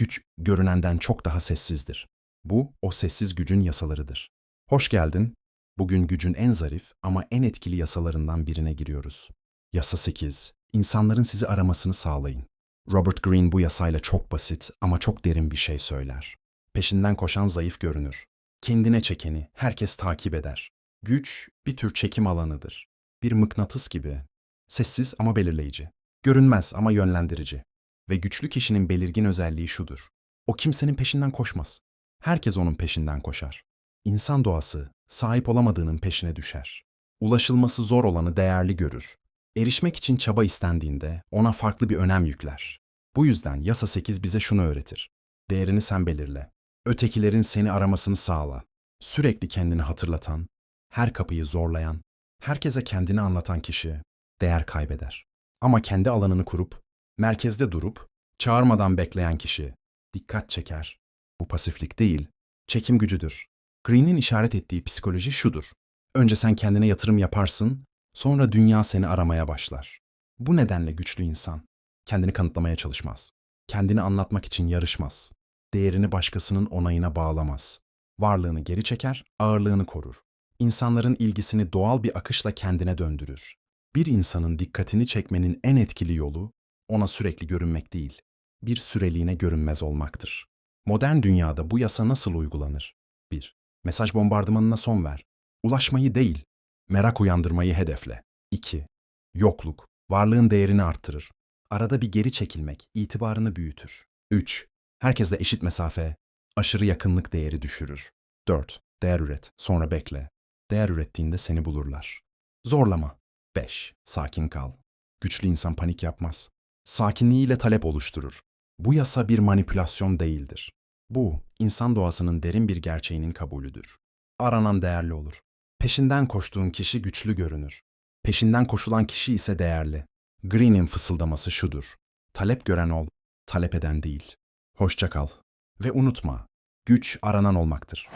Güç görünenden çok daha sessizdir. Bu o sessiz gücün yasalarıdır. Hoş geldin. Bugün gücün en zarif ama en etkili yasalarından birine giriyoruz. Yasa 8. İnsanların sizi aramasını sağlayın. Robert Greene bu yasayla çok basit ama çok derin bir şey söyler. Peşinden koşan zayıf görünür. Kendine çekeni herkes takip eder. Güç bir tür çekim alanıdır. Bir mıknatıs gibi. Sessiz ama belirleyici. Görünmez ama yönlendirici. Ve güçlü kişinin belirgin özelliği şudur. O kimsenin peşinden koşmaz. Herkes onun peşinden koşar. İnsan doğası sahip olamadığının peşine düşer. Ulaşılması zor olanı değerli görür. Erişmek için çaba istendiğinde ona farklı bir önem yükler. Bu yüzden yasa 8 bize şunu öğretir. Değerini sen belirle. Ötekilerin seni aramasını sağla. Sürekli kendini hatırlatan, her kapıyı zorlayan, herkese kendini anlatan kişi değer kaybeder. Ama kendi alanını kurup, merkezde durup, çağırmadan bekleyen kişi dikkat çeker. Bu pasiflik değil, çekim gücüdür. Green'in işaret ettiği psikoloji şudur. Önce sen kendine yatırım yaparsın, sonra dünya seni aramaya başlar. Bu nedenle güçlü insan kendini kanıtlamaya çalışmaz. Kendini anlatmak için yarışmaz. Değerini başkasının onayına bağlamaz. Varlığını geri çeker, ağırlığını korur. İnsanların ilgisini doğal bir akışla kendine döndürür. Bir insanın dikkatini çekmenin en etkili yolu ona sürekli görünmek değil, bir süreliğine görünmez olmaktır. Modern dünyada bu yasa nasıl uygulanır? 1. Mesaj bombardımanına son ver. Ulaşmayı değil, merak uyandırmayı hedefle. 2. Yokluk, varlığın değerini arttırır. Arada bir geri çekilmek itibarını büyütür. 3. Herkesle eşit mesafe, aşırı yakınlık değeri düşürür. 4. Değer üret, sonra bekle. Değer ürettiğinde seni bulurlar. Zorlama. 5. Sakin kal. Güçlü insan panik yapmaz. Sakinliğiyle talep oluşturur. Bu yasa bir manipülasyon değildir. Bu, insan doğasının derin bir gerçeğinin kabulüdür. Aranan değerli olur. Peşinden koştuğun kişi güçlü görünür. Peşinden koşulan kişi ise değerli. Green'in fısıldaması şudur. Talep gören ol, talep eden değil. Hoşça kal. Ve unutma, güç aranan olmaktır.